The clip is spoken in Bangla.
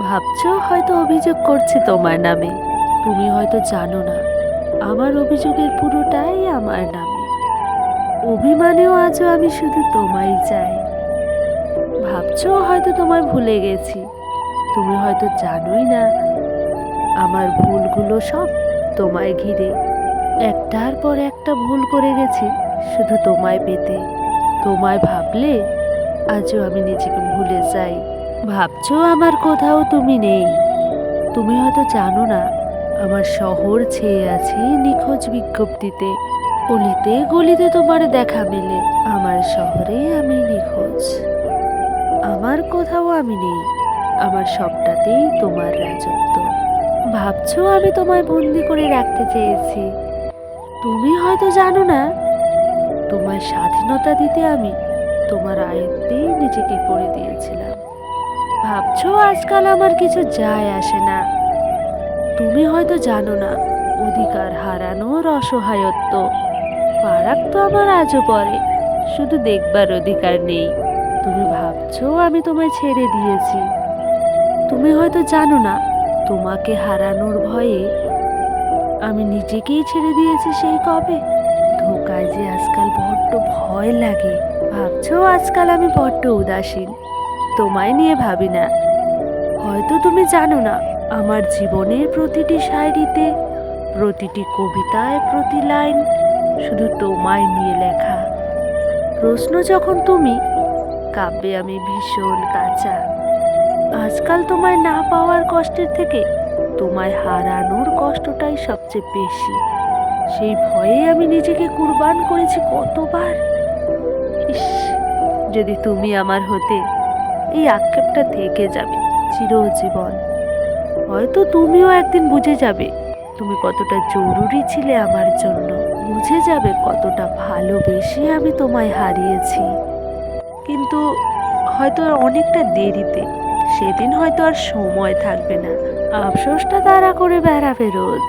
ভাবছ হয়তো অভিযোগ করছে তোমার নামে? তুমি হয়তো জানো না। আমার অভিযোগের পুরোটাই আমার নামে। অভিমানেও আজও আমি শুধু তোমায় চাই। ভাবছ হয়তো তোমায় ভুলে গেছি। তুমি হয়তো জানোই না। আমার ভুলগুলো সব তোমায় ঘিরে। একটার পর একটা ভুল করে গেছি শুধু তোমায় পেতে। তোমায় ভাবলে আজও আমি নিজেকে ভুলে যাই। ভাবছ আমার কোথাও তুমি নেই? তুমি হয়তো জানো না, আমার শহর ছেয়ে আছে নিখোঁজ বিজ্ঞপ্তিতে। অলিতে গলিতে তোমার দেখা মেলে, আমার শহরে আমি নিখোঁজ। আমার কোথাও আমি নেই, আমার সবটাতেই তোমার রাজত্ব। ভাবছ আমি তোমায় বন্দি করে রাখতে চেয়েছি। তুমি হয়তো জানো না তোমার স্বাধীনতা দিতে আমি তোমার আয়ত্তেই নিজেকে করে দিয়েছিলাম। ভাবছ আজকাল আমার কিছু যায় আসে না? তুমি হয়তো জানো না, অধিকার হারানোর অসহায়ত্ব। ফারাক তো আমার আজও পরে, শুধু দেখবার অধিকার নেই। তুমি ভাবছ আমি তোমায় ছেড়ে দিয়েছি। তুমি হয়তো জানো না, তোমাকে হারানোর ভয়ে আমি নিজেকেই ছেড়ে দিয়েছি সেই কবে। ধোকায় যে আজকাল বড্ড ভয় লাগে। ভাবছ আজকাল আমি বড্ড উদাসীন। তোমায় নিয়ে ভাবি না। হয়তো তুমি জানো না, আমার জীবনের প্রতিটি শায়রিতে প্রতিটি কবিতায়, প্রতি লাইন শুধু তোমায় নিয়ে লেখা। প্রশ্ন যখন তুমি, কাব্যে আমি ভীষণ কাঁচা। আজকাল তোমায় না পাওয়ার কষ্টের থেকে তোমায় হারানোর কষ্টটাই সবচেয়ে বেশি। সেই ভয়ে আমি নিজেকে কুরবান করেছি কতবার? ইস, যদি তুমি আমার হতে এই আক্ষেপটা থেকে যাবে চিরজীবন। হয়তো তুমিও একদিন বুঝে যাবে, তুমি কতটা জরুরি ছিলে আমার জন্য। বুঝে যাবে কতটা ভালোবেসে আমি তোমায় হারিয়েছি। কিন্তু হয়তো অনেকটা দেরিতে, সেদিন হয়তো আর সময় থাকবে না। আফসোসটা তারা করে বেড়াবে রোজ।